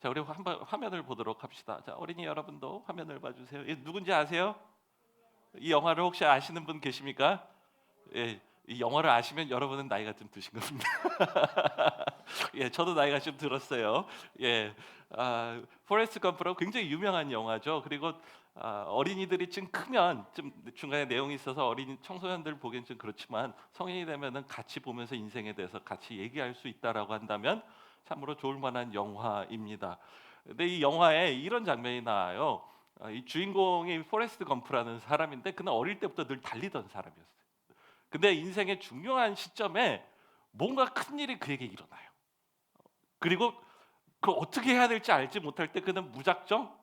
자, 우리 한번 화면을 보도록 합시다. 자, 어린이 여러분도 화면을 봐주세요. 이 누군지 아세요? 이 영화를 혹시 아시는 분 계십니까? 예, 이 영화를 아시면 여러분은 나이가 좀 드신 겁니다. 예, 저도 나이가 좀 들었어요. 예, 아, 포레스트 검프라고 굉장히 유명한 영화죠. 그리고 아, 어린이들이 좀 크면 좀 중간에 내용이 있어서 어린 청소년들 보기엔 좀 그렇지만 성인이 되면은 같이 보면서 인생에 대해서 같이 얘기할 수 있다라고 한다면 참으로 좋을 만한 영화입니다. 근데 이 영화에 이런 장면이 나와요. 아, 이 주인공이 포레스트 검프라는 사람인데 그는 어릴 때부터 늘 달리던 사람이었어요. 근데 인생의 중요한 시점에 뭔가 큰 일이 그에게 일어나요. 그리고 그 어떻게 해야 될지 알지 못할 때 그는 무작정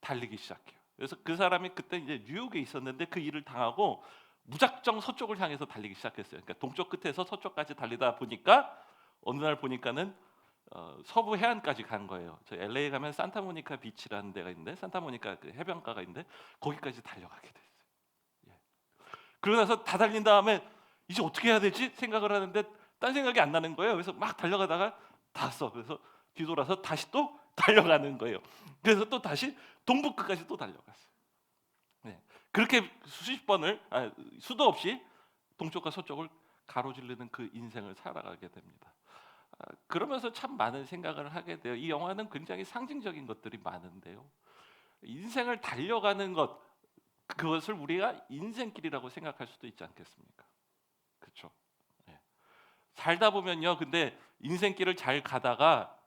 달리기 시작해요. 그래서 그 사람이 그때 이제 뉴욕에 있었는데 그 일을 당하고 무작정 서쪽을 향해서 달리기 시작했어요. 그러니까 동쪽 끝에서 서쪽까지 달리다 보니까 어느 날 보니까는 어, 서부 해안까지 간 거예요. 저 LA 가면 산타모니카 비치라는 데가 있는데 산타모니카 그 해변가가 있는데 거기까지 달려가게 됐어요. 예. 그러고 나서 다 달린 다음에 이제 어떻게 해야 되지 생각을 하는데 딴 생각이 안 나는 거예요. 그래서 막 달려가다가 닿았어. 그래서 뒤돌아서 다시 또 달려가는 거예요. 그래서 또 다시 동부 끝까지 또 달려갔어요. 네. 그렇게 수십 번을 아, 수도 없이 동쪽과 서쪽을 가로지르는 그 인생을 살아가게 됩니다. 아, 그러면서 참 많은 생각을 하게 돼요. 이 영화는 굉장히 상징적인 것들이 많은데요. 인생을 달려가는 것 그것을 우리가 인생길이라고 생각할 수도 있지 않겠습니까? 그렇죠. 예. 살다 보면요. 근데 인생길을 잘 가다가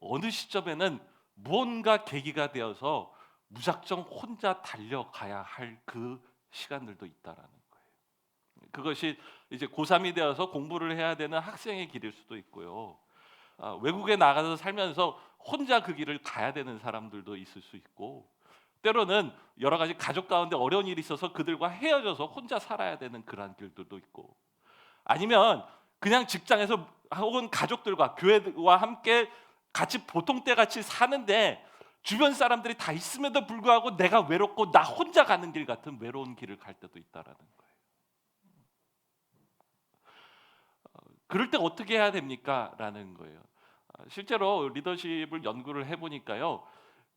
어느 시점에는 무언가 계기가 되어서 무작정 혼자 달려가야 할 그 시간들도 있다라는 거예요. 그것이 이제 고3이 되어서 공부를 해야 되는 학생의 길일 수도 있고요. 아, 외국에 나가서 살면서 혼자 그 길을 가야 되는 사람들도 있을 수 있고 때로는 여러 가지 가족 가운데 어려운 일이 있어서 그들과 헤어져서 혼자 살아야 되는 그러한 길들도 있고 아니면 그냥 직장에서 혹은 가족들과 교회와 함께 같이 보통 때 같이 사는데 주변 사람들이 다 있음에도 불구하고 내가 외롭고 나 혼자 가는 길 같은 외로운 길을 갈 때도 있다라는 거예요. 어, 그럴 때 어떻게 해야 됩니까?라는 거예요. 아, 실제로 리더십을 연구를 해보니까요,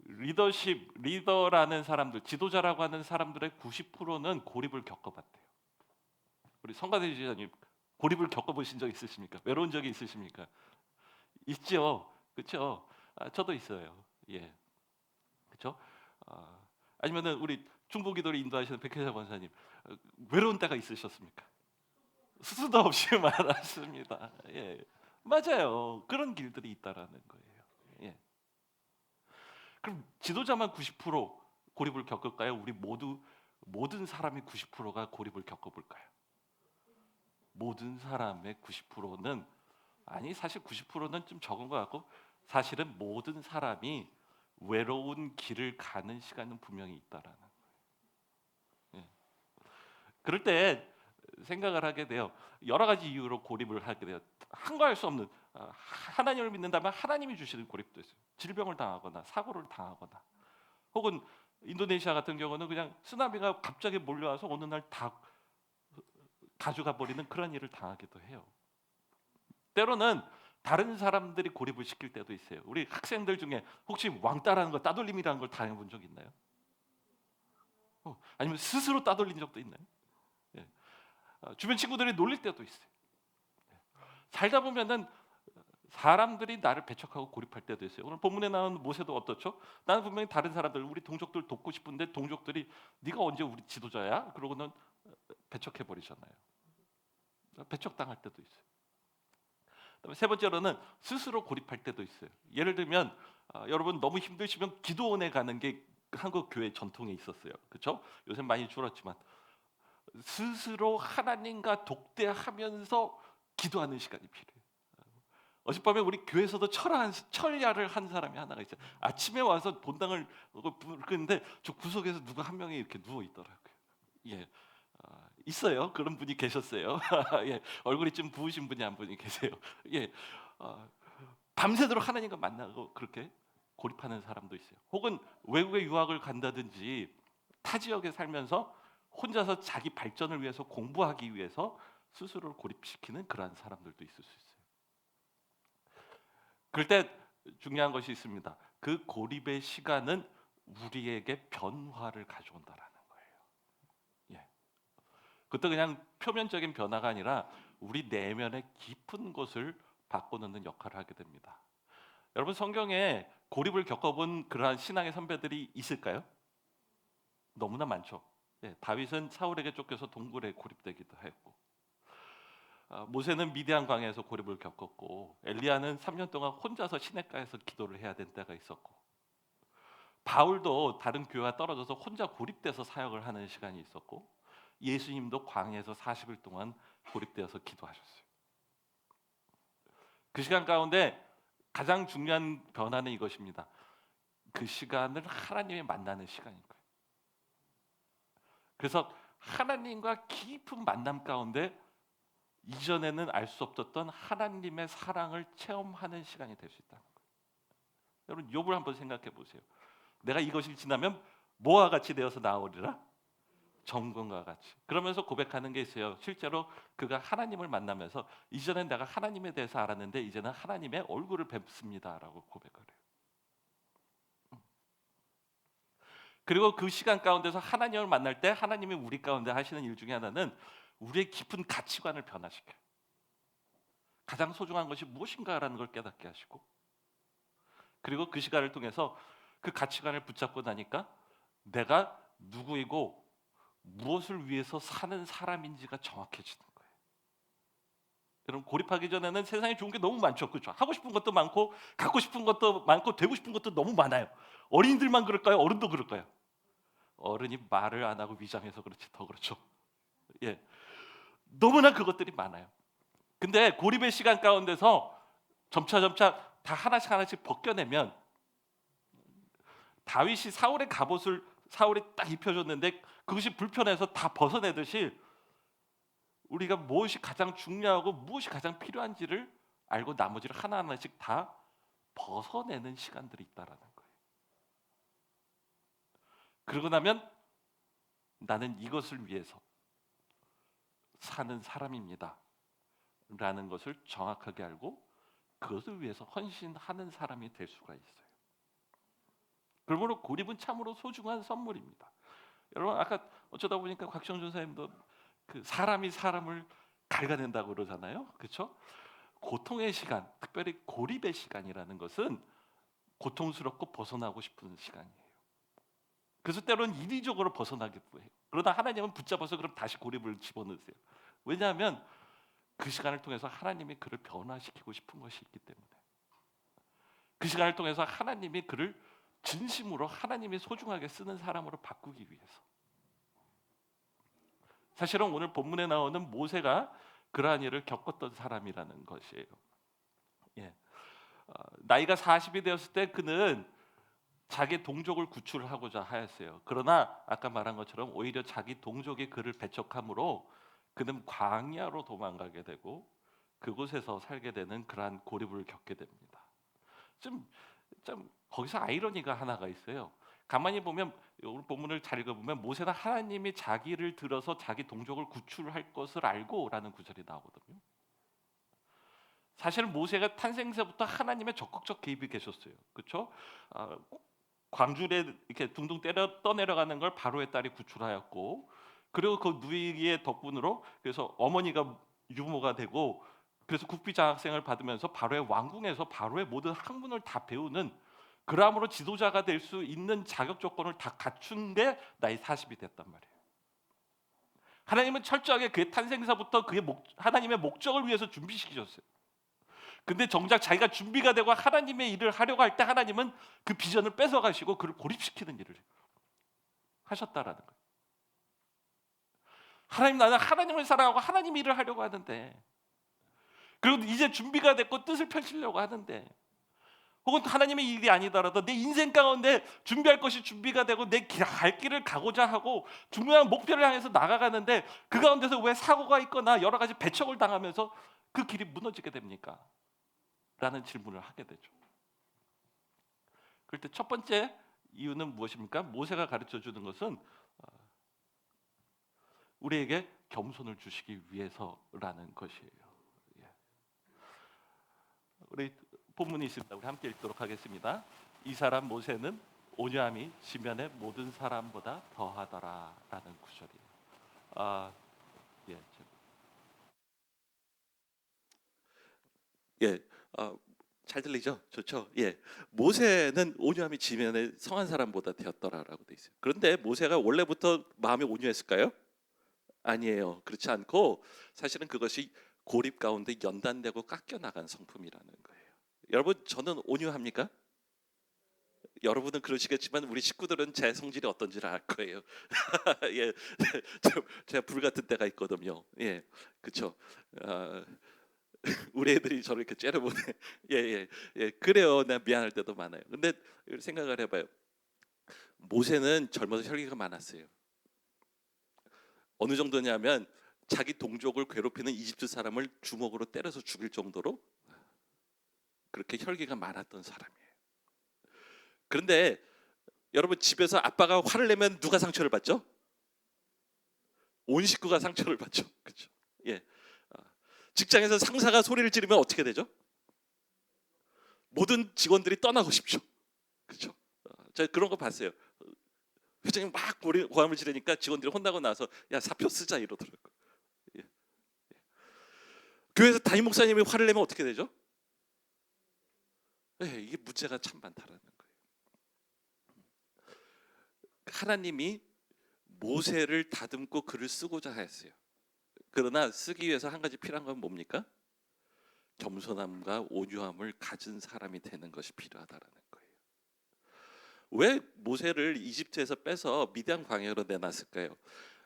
리더십 리더라는 사람들, 지도자라고 하는 사람들의 90%는 고립을 겪어봤대요. 우리 성가대 지사님 고립을 겪어보신 적 있으십니까? 외로운 적이 있으십니까? 있죠. 그렇죠. 아, 저도 있어요. 예, 그렇죠. 아, 아니면은 우리 중보기도를 인도하시는 백혜자 권사님 어, 외로운 때가 있으셨습니까? 수도 없이 많았습니다. 예, 맞아요. 그런 길들이 있다라는 거예요. 예. 그럼 지도자만 90% 고립을 겪을까요? 우리 모두 모든 사람의 90%가 고립을 겪어볼까요? 모든 사람의 90%는 아니 사실 90%는 좀 적은 것 같고 사실은 모든 사람이 외로운 길을 가는 시간은 분명히 있다라는 거예요. 예. 그럴 때 생각을 하게 돼요. 여러 가지 이유로 고립을 하게 돼요. 한가할 수 없는 아, 하나님을 믿는다면 하나님이 주시는 고립도 있어요. 질병을 당하거나 사고를 당하거나 혹은 인도네시아 같은 경우는 그냥 쓰나미가 갑자기 몰려와서 어느 날 다 가져가 버리는 그런 일을 당하기도 해요. 때로는 다른 사람들이 고립을 시킬 때도 있어요. 우리 학생들 중에 혹시 왕따라는 거 따돌림이라는 걸 당해본 적 있나요? 어, 아니면 스스로 따돌린 적도 있나요? 예. 어, 주변 친구들이 놀릴 때도 있어요. 예. 살다 보면은 사람들이 나를 배척하고 고립할 때도 있어요. 오늘 본문에 나온 모세도 어떻죠? 나는 분명히 다른 사람들, 우리 동족들 돕고 싶은데 동족들이 네가 언제 우리 지도자야? 그러고는 배척해 버리잖아요. 배척당할 때도 있어요. 그다음에 세 번째로는 스스로 고립할 때도 있어요. 예를 들면 아, 여러분 너무 힘드시면 기도원에 가는 게 한국 교회 전통에 있었어요. 그렇죠? 요새 많이 줄었지만 스스로 하나님과 독대하면서 기도하는 시간이 필요해요. 어젯밤에 우리 교회에서도 철한 철야를 한 사람이 하나가 있어요. 아침에 와서 본당을 부르는데 저 구석에서 누가 한 명이 이렇게 누워 있더라고요. 예, 아, 있어요. 그런 분이 계셨어요. 예, 얼굴이 좀 부으신 분이 한 분이 계세요. 예, 어, 밤새도록 하나님과 만나고 그렇게 고립하는 사람도 있어요. 혹은 외국에 유학을 간다든지 타 지역에 살면서 혼자서 자기 발전을 위해서 공부하기 위해서 스스로를 고립시키는 그러한 사람들도 있을 수 있어요. 그럴 때 중요한 것이 있습니다. 그 고립의 시간은 우리에게 변화를 가져온다라는 거예요. 예. 그것도 그냥 표면적인 변화가 아니라 우리 내면의 깊은 곳을 바꿔놓는 역할을 하게 됩니다. 여러분 성경에 고립을 겪어본 그러한 신앙의 선배들이 있을까요? 너무나 많죠. 예, 다윗은 사울에게 쫓겨서 동굴에 고립되기도 했고, 아, 모세는 미디안 광야에서 고립을 겪었고, 엘리야는 3년 동안 혼자서 시냇가에서 기도를 해야 된 때가 있었고, 바울도 다른 교회와 떨어져서 혼자 고립돼서 사역을 하는 시간이 있었고, 예수님도 광야에서 40일 동안 고립되어서 기도하셨어요. 그 시간 가운데 가장 중요한 변화는 이것입니다. 그 시간을 하나님이 만나는 거예요. 그래서 하나님과 깊은 만남 가운데 이전에는 알 수 없었던 하나님의 사랑을 체험하는 시간이 될 수 있다는 거예요. 여러분 욥을 한번 생각해 보세요. 내가 이것이 지나면 뭐와 같이 되어서 나오리라? 정금과 같이. 그러면서 고백하는 게 있어요. 실제로 그가 하나님을 만나면서 이전엔 내가 하나님에 대해서 알았는데 이제는 하나님의 얼굴을 뵙습니다라고 고백을 해요. 그리고 그 시간 가운데서 하나님을 만날 때 하나님이 우리 가운데 하시는 일 중에 하나는 우리의 깊은 가치관을 변화시켜요. 가장 소중한 것이 무엇인가라는 걸 깨닫게 하시고 그리고 그 시간을 통해서 그 가치관을 붙잡고 나니까 내가 누구이고 무엇을 위해서 사는 사람인지가 정확해지는 거예요. 여러분 고립하기 전에는 세상에 좋은 게 너무 많죠, 그렇죠? 하고 싶은 것도 많고 갖고 싶은 것도 많고 되고 싶은 것도 너무 많아요. 어린이들만 그럴까요? 어른도 그럴까요? 어른이 말을 안 하고 위장해서 그렇지 더 그렇죠. 예, 너무나 그것들이 많아요. 근데 고립의 시간 가운데서 점차 점차 다 하나씩 하나씩 벗겨내면 다윗이 사울의 갑옷을 사울이 딱 입혀줬는데 그것이 불편해서 다 벗어내듯이 우리가 무엇이 가장 중요하고 무엇이 가장 필요한지를 알고 나머지를 하나하나씩 다 벗어내는 시간들이 있다라는. 그러고 나면 나는 이것을 위해서 사는 사람입니다. 라는 것을 정확하게 알고 그것을 위해서 헌신하는 사람이 될 수가 있어요. 그러므로 고립은 참으로 소중한 선물입니다. 여러분 아까 어쩌다 보니까 곽정준 사님도 그 사람이 사람을 갉아낸다고 그러잖아요. 그렇죠? 고통의 시간, 특별히 고립의 시간이라는 것은 고통스럽고 벗어나고 싶은 시간이에요. 그래서 때로는 인위적으로 벗어나기도 해요. 그러다 하나님은 붙잡아서 그럼 다시 고립을 집어넣으세요. 왜냐하면 그 시간을 통해서 하나님이 그를 변화시키고 싶은 것이 있기 때문에 그 시간을 통해서 하나님이 그를 진심으로 하나님이 소중하게 쓰는 사람으로 바꾸기 위해서 사실은 오늘 본문에 나오는 모세가 그러한 일을 겪었던 사람이라는 것이에요. 예. 어, 나이가 40이 되었을 때 그는 자기 동족을 구출하고자 하였어요. 그러나 아까 말한 것처럼 오히려 자기 동족이 그를 배척함으로 그는 광야로 도망가게 되고 그곳에서 살게 되는 그러한 고립을 겪게 됩니다. 좀, 좀 거기서 아이러니가 하나가 있어요. 가만히 보면 오늘 본문을 잘 읽어보면 모세는 하나님이 자기를 들어서 자기 동족을 구출할 것을 알고라는 구절이 나오거든요. 사실 모세가 탄생서부터 하나님의 적극적 개입이 계셨어요. 그렇죠? 아, 광주에 이렇게 둥둥 때려 떠내려가는 걸 바로의 딸이 구출하였고, 그리고 그 누이의 덕분으로 그래서 어머니가 유모가 되고, 그래서 국비 장학생을 받으면서 바로의 왕궁에서 바로의 모든 학문을 다 배우는 그러므로 지도자가 될 수 있는 자격 조건을 다 갖춘 게 나이 40이 됐단 말이에요. 하나님은 철저하게 그의 탄생사부터 그의 목, 하나님의 목적을 위해서 준비시키셨어요. 근데 정작 자기가 준비가 되고 하나님의 일을 하려고 할 때 하나님은 그 비전을 뺏어 가시고 그를 고립시키는 일을 하셨다라는 거예요. 하나님 나는 하나님을 사랑하고 하나님 일을 하려고 하는데 그리고 이제 준비가 됐고 뜻을 펼치려고 하는데 혹은 하나님의 일이 아니더라도 내 인생 가운데 준비할 것이 준비가 되고 내 갈 길을 가고자 하고 중요한 목표를 향해서 나가가는데 그 가운데서 왜 사고가 있거나 여러 가지 배척을 당하면서 그 길이 무너지게 됩니까? 라는 질문을 하게 되죠. 그럴 때 첫 번째 이유는 무엇입니까? 모세가 가르쳐 주는 것은 어, 우리에게 겸손을 주시기 위해서라는 것이에요. 예. 우리 본문이 있습니다. 우리 함께 읽도록 하겠습니다. 이 사람 모세는 온유함이 지면의 모든 사람보다 더하더라라는 구절이에요. 아, 예, 제- 예, 어, 잘 들리죠? 좋죠? 예, 모세는 온유함이 지면에 성한 사람보다 되었더라라고 돼 있어요. 그런데 모세가 원래부터 마음이 온유했을까요? 아니에요. 그렇지 않고 사실은 그것이 고립 가운데 연단되고 깎여 나간 성품이라는 거예요. 여러분, 저는 온유합니까? 여러분은 그러시겠지만 우리 식구들은 제 성질이 어떤지를 알 거예요. 예, 저- 제가 불 같은 때가 있거든요. 예, 그렇죠. 우리 애들이 저를 이렇게 째려보네. 예, 예, 예. 그래요. 나 미안할 때도 많아요. 근데 생각을 해봐요. 모세는 젊어서 혈기가 많았어요. 어느 정도냐면 자기 동족을 괴롭히는 이집트 사람을 주먹으로 때려서 죽일 정도로 그렇게 혈기가 많았던 사람이에요. 그런데 여러분 집에서 아빠가 화를 내면 누가 상처를 받죠? 온 식구가 상처를 받죠. 그렇죠? 예. 직장에서 상사가 소리를 지르면 어떻게 되죠? 모든 직원들이 떠나고 싶죠. 그렇죠? 어, 제가 그런 거 봤어요. 어, 회장님 막 고함을 지르니까 직원들이 혼나고 나서 야 사표 쓰자 이러더라고. 예. 예. 교회에서 담임 목사님이 화를 내면 어떻게 되죠? 예, 이게 문제가 참 많다라는 거예요. 하나님이 모세를 다듬고 글을 쓰고자 했어요. 그러나 쓰기 위해서 한 가지 필요한 건 뭡니까? 겸손함과 온유함을 가진 사람이 되는 것이 필요하다라는 거예요. 왜 모세를 이집트에서 빼서 미디안 광야로 내놨을까요?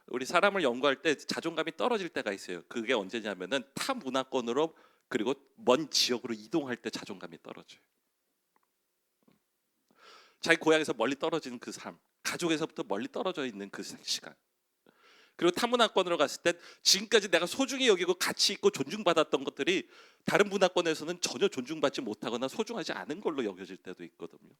우리 사람을 연구할 때 자존감이 떨어질 때가 있어요. 그게 언제냐면은 타 문화권으로 그리고 먼 지역으로 이동할 때 자존감이 떨어져요. 자기 고향에서 멀리 떨어지는 그 삶, 가족에서부터 멀리 떨어져 있는 그 시간. 그리고 타문화권으로 갔을 때 지금까지 내가 소중히 여기고 가치 있고 존중받았던 것들이 다른 문화권에서는 전혀 존중받지 못하거나 소중하지 않은 걸로 여겨질 때도 있거든요.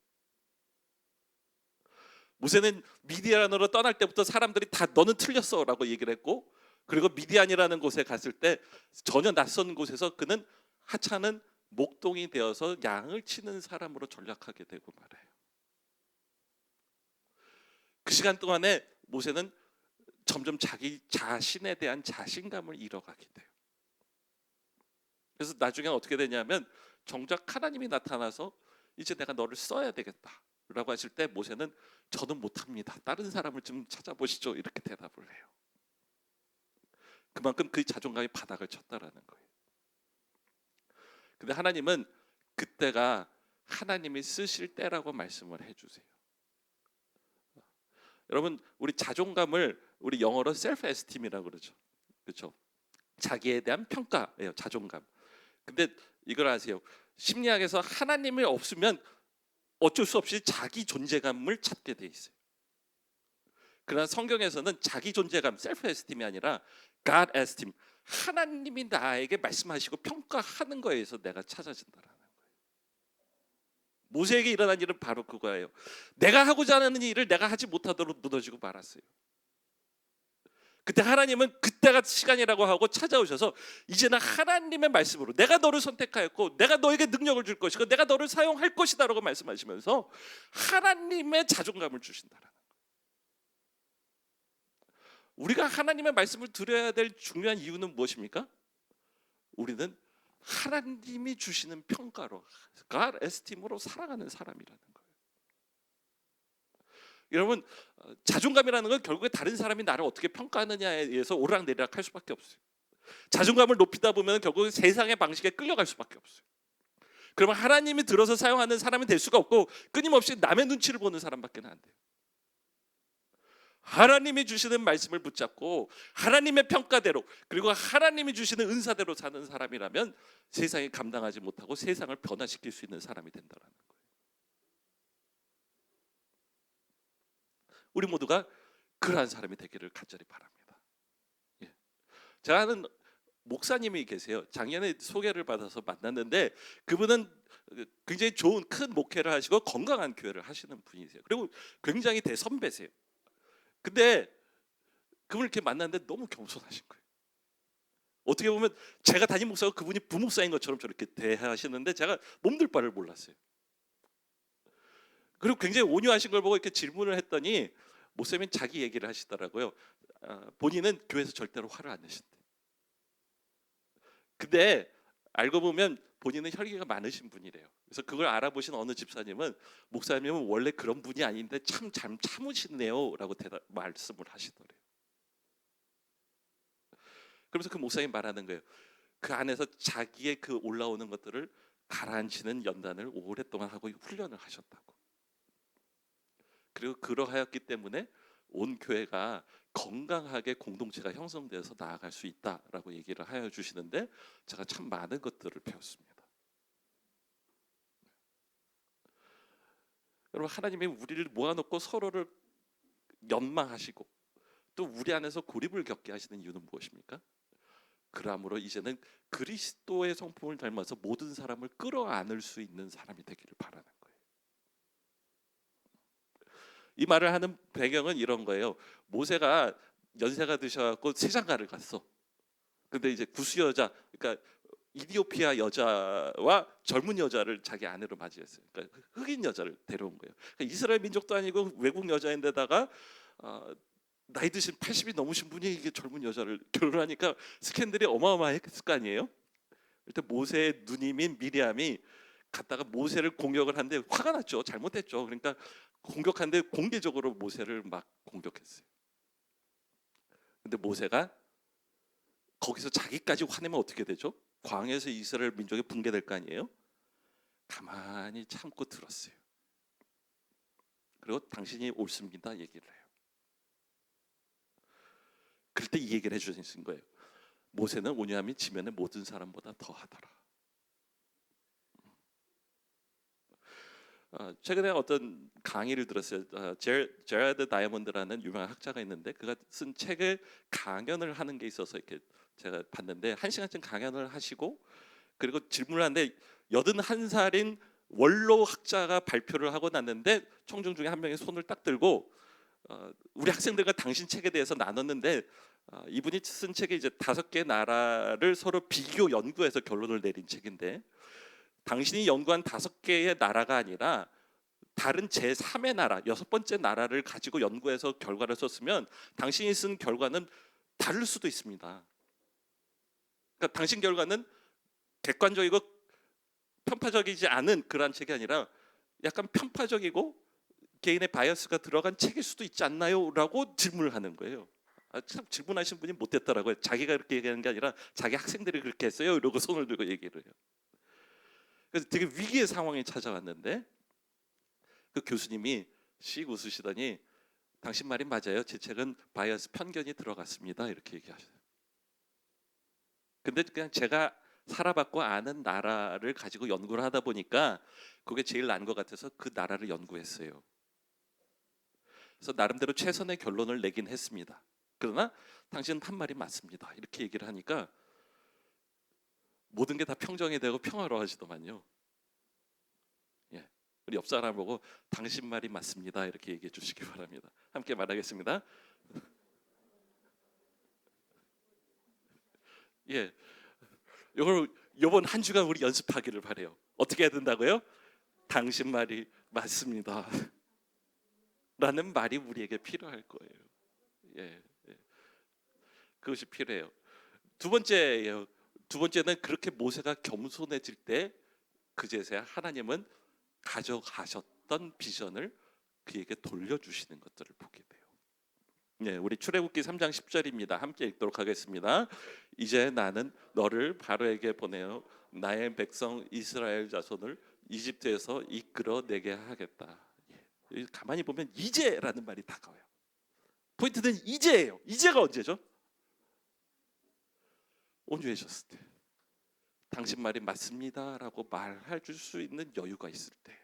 모세는 미디안으로 떠날 때부터 사람들이 다 너는 틀렸어라고 얘기를 했고 그리고 미디안이라는 곳에 갔을 때 전혀 낯선 곳에서 그는 하찮은 목동이 되어서 양을 치는 사람으로 전락하게 되고 말아요. 그 시간 동안에 모세는 점점 자기 자신에 대한 자신감을 잃어가게 돼요. 그래서 나중에 어떻게 되냐면 정작 하나님이 나타나서 이제 내가 너를 써야 되겠다라고 하실 때 모세는 저는 못합니다. 다른 사람을 좀 찾아보시죠. 이렇게 대답을 해요. 그만큼 그 자존감이 바닥을 쳤다라는 거예요. 근데 하나님은 그때가 하나님이 쓰실 때라고 말씀을 해주세요. 여러분 우리 자존감을 우리 영어로 셀프 에스팀이라고 그러죠. 그렇죠? 자기에 대한 평가예요. 자존감. 근데 이걸 아세요? 심리학에서 하나님이 없으면 어쩔 수 없이 자기 존재감을 찾게 돼 있어요. 그러나 성경에서는 자기 존재감, 셀프 에스팀이 아니라 God 에스팀. 하나님이 나에게 말씀하시고 평가하는 거에서 내가 찾아진다라는 거예요. 모세에게 일어난 일은 바로 그거예요. 내가 하고자 하는 일을 내가 하지 못하도록 무너지고 말았어요. 그때 하나님은 그때가 시간이라고 하고 찾아오셔서 이제는 하나님의 말씀으로 내가 너를 선택하였고 내가 너에게 능력을 줄 것이고 내가 너를 사용할 것이다라고 말씀하시면서 하나님의 자존감을 주신다라는. 우리가 하나님의 말씀을 들어야 될 중요한 이유는 무엇입니까? 우리는 하나님이 주시는 평가로 God 에스팀으로 살아가는 사람이라는 거예요. 여러분 어, 자존감이라는 건 결국에 다른 사람이 나를 어떻게 평가하느냐에 의해서 오르락내리락 할 수밖에 없어요. 자존감을 높이다 보면 결국 세상의 방식에 끌려갈 수밖에 없어요. 그러면 하나님이 들어서 사용하는 사람이 될 수가 없고 끊임없이 남의 눈치를 보는 사람밖에 안 돼요. 하나님이 주시는 말씀을 붙잡고 하나님의 평가대로 그리고 하나님이 주시는 은사대로 사는 사람이라면 세상이 감당하지 못하고 세상을 변화시킬 수 있는 사람이 된다는 거예요. 우리 모두가 그러한 사람이 되기를 간절히 바랍니다. 예. 제가 아는 목사님이 계세요. 작년에 소개를 받아서 만났는데 그분은 굉장히 좋은 큰 목회를 하시고 건강한 교회를 하시는 분이세요. 그리고 굉장히 대선배세요. 근데 그분을 이렇게 만났는데 너무 겸손하신 거예요. 어떻게 보면 제가 담임 목사가 그분이 부목사인 것처럼 저렇게 대하시는데 제가 몸둘 바를 몰랐어요. 그리고 굉장히 온유하신 걸 보고 이렇게 질문을 했더니 목사님은 자기 얘기를 하시더라고요. 아, 본인은 교회에서 절대로 화를 안 내신대. 근데 알고 보면 본인은 혈기가 많으신 분이래요. 그래서 그걸 알아보신 어느 집사님은 목사님은 원래 그런 분이 아닌데 참 잘 참으시네요라고 대답 말씀을 하시더래요. 그러면서 그 목사님 말하는 거예요. 그 안에서 자기의 그 올라오는 것들을 가라앉히는 연단을 오랫동안 하고 훈련을 하셨다고. 그리고 그러하였기 때문에 온 교회가 건강하게 공동체가 형성되어서 나아갈 수 있다라고 얘기를 하여 주시는데 제가 참 많은 것들을 배웠습니다. 여러분 하나님이 우리를 모아놓고 서로를 연망하시고 또 우리 안에서 고립을 겪게 하시는 이유는 무엇입니까? 그러므로 이제는 그리스도의 성품을 닮아서 모든 사람을 끌어안을 수 있는 사람이 되기를 바라는 거예요. 이 말을 하는 배경은 이런 거예요. 모세가 연세가 드셔갖고 세장가를 갔어. 근데 이제 구수 여자, 그러니까 이디오피아 여자와 젊은 여자를 자기 아내로 맞이했어요. 그러니까 흑인 여자를 데려온 거예요. 그러니까 이스라엘 민족도 아니고 외국 여자인데다가 어, 나이 드신 80이 넘으신 분이 이게 젊은 여자를 결혼하니까 스캔들이 어마어마했을 거 아니에요. 일단 모세의 누님인 미리암이 갔다가 모세를 공격을 하는데 화가 났죠. 잘못했죠. 그러니까 공격하는데 공개적으로 모세를 막 공격했어요. 근데 모세가 거기서 자기까지 화내면 어떻게 되죠? 광야에서 이스라엘 민족이 붕괴될 거 아니에요? 가만히 참고 들었어요. 그리고 당신이 옳습니다 얘기를 해요. 그럴 때 이 얘기를 해주신 거예요. 모세는 온유함이 지면의 모든 사람보다 더하더라. 최근에 어떤 강의를 들었어요. 어, 제, 제라드 다이아몬드라는 유명한 학자가 있는데 그가 쓴 책을 강연을 하는 게 있어서 이렇게 제가 봤는데 한 시간쯤 강연을 하시고 그리고 질문을 하는데 여든 한 살인 원로 학자가 발표를 하고 났는데 청중 중에 한 명이 손을 딱 들고 어, 우리 학생들과 당신 책에 대해서 나눴는데 어, 이분이 쓴 책이 이제 다섯 개 나라를 서로 비교 연구해서 결론을 내린 책인데 당신이 연구한 다섯 개의 나라가 아니라 다른 제 3의 나라, 여섯 번째 나라를 가지고 연구해서 결과를 썼으면 당신이 쓴 결과는 다를 수도 있습니다. 그러니까 당신 결과는 객관적이고 편파적이지 않은 그러한 책이 아니라 약간 편파적이고 개인의 바이어스가 들어간 책일 수도 있지 않나요?라고 질문을 하는 거예요. 아, 참 질문하신 분이 못됐더라고요. 자기가 그렇게 얘기하는 게 아니라 자기 학생들이 그렇게 했어요. 이러고 손을 들고 얘기를 해요. 그래서 되게 위기의 상황이 찾아왔는데 그 교수님이 씩 웃으시더니 당신 말이 맞아요. 제 책은 바이어스 편견이 들어갔습니다. 이렇게 얘기하셔요. 근데 그냥 제가 살아봤고 아는 나라를 가지고 연구를 하다 보니까 그게 제일 나은 것 같아서 그 나라를 연구했어요. 그래서 나름대로 최선의 결론을 내긴 했습니다. 그러나 당신은 한 말이 맞습니다. 이렇게 얘기를 하니까 모든 게 다 평정이 되고 평화로워지더만요. 예, 우리 옆 사람 보고 당신 말이 맞습니다. 이렇게 얘기해 주시기 바랍니다. 함께 말하겠습니다. 예, 이걸 이번 한 주간 우리 연습하기를 바래요. 어떻게 해야 된다고요? 당신 말이 맞습니다. 라는 말이 우리에게 필요할 거예요. 예, 예. 그것이 필요해요. 두 번째예요. 두 번째는 그렇게 모세가 겸손해질 때 그제서야 하나님은 가져가셨던 비전을 그에게 돌려주시는 것들을 보게 돼요. 네, 우리 출애굽기 3장 10절입니다. 함께 읽도록 하겠습니다. 이제 나는 너를 바로에게 보내어 나의 백성 이스라엘 자손을 이집트에서 이끌어 내게 하겠다. 예, 가만히 보면 이제라는 말이 다가와요. 포인트는 이제예요. 이제가 언제죠? 온유해졌을 때 당신 말이 맞습니다라고 말할 수 있는 여유가 있을 때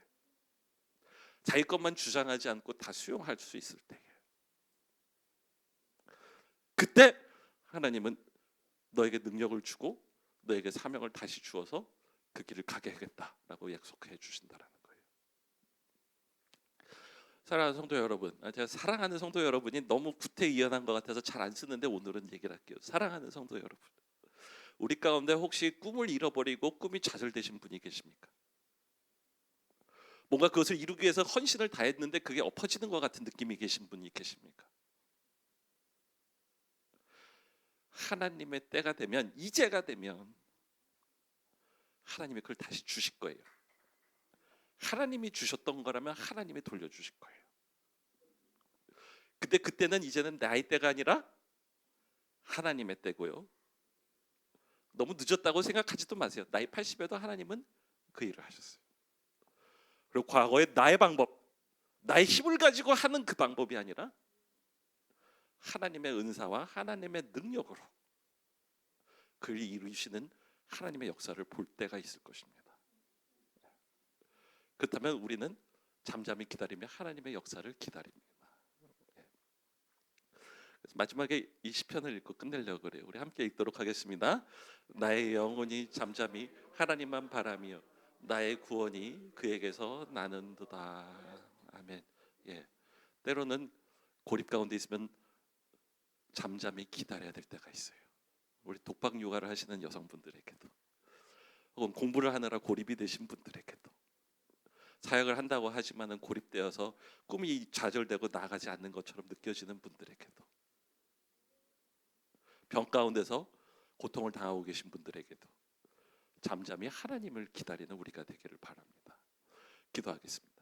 자기 것만 주장하지 않고 다 수용할 수 있을 때 그때 하나님은 너에게 능력을 주고 너에게 사명을 다시 주어서 그 길을 가게 하겠다라고 약속해 주신다라는 거예요. 사랑하는 성도 여러분, 아, 제가 사랑하는 성도 여러분이 너무 구태의연한 것 같아서 잘 안 쓰는데 오늘은 얘기를 할게요. 사랑하는 성도 여러분, 우리 가운데 혹시 꿈을 잃어버리고 꿈이 좌절되신 분이 계십니까? 뭔가 그것을 이루기 위해서 헌신을 다했는데 그게 엎어지는 것 같은 느낌이 계신 분이 계십니까? 하나님의 때가 되면 이제가 되면 하나님이 그걸 다시 주실 거예요. 하나님이 주셨던 거라면 하나님이 돌려주실 거예요. 근데 그때는 이제는 나의 때가 아니라 하나님의 때고요. 너무 늦었다고 생각하지도 마세요. 나이 80에도 하나님은 그 일을 하셨어요. 그리고 과거의 나의 방법, 나의 힘을 가지고 하는 그 방법이 아니라 하나님의 은사와 하나님의 능력으로 그를 이루시는 하나님의 역사를 볼 때가 있을 것입니다. 그렇다면 우리는 잠잠히 기다리며 하나님의 역사를 기다립니다. 마지막에 이 시편을 읽고 끝내려고 그래요. 우리 함께 읽도록 하겠습니다. 나의 영혼이 잠잠히 하나님만 바라며 나의 구원이 그에게서 나는도다. 아멘. 예. 때로는 고립 가운데 있으면 잠잠히 기다려야 될 때가 있어요. 우리 독박 육아를 하시는 여성분들에게도 혹은 공부를 하느라 고립이 되신 분들에게도 사역을 한다고 하지만은 고립되어서 꿈이 좌절되고 나가지 않는 것처럼 느껴지는 분들에게도 병 가운데서 고통을 당하고 계신 분들에게도 잠잠히 하나님을 기다리는 우리가 되기를 바랍니다. 기도하겠습니다.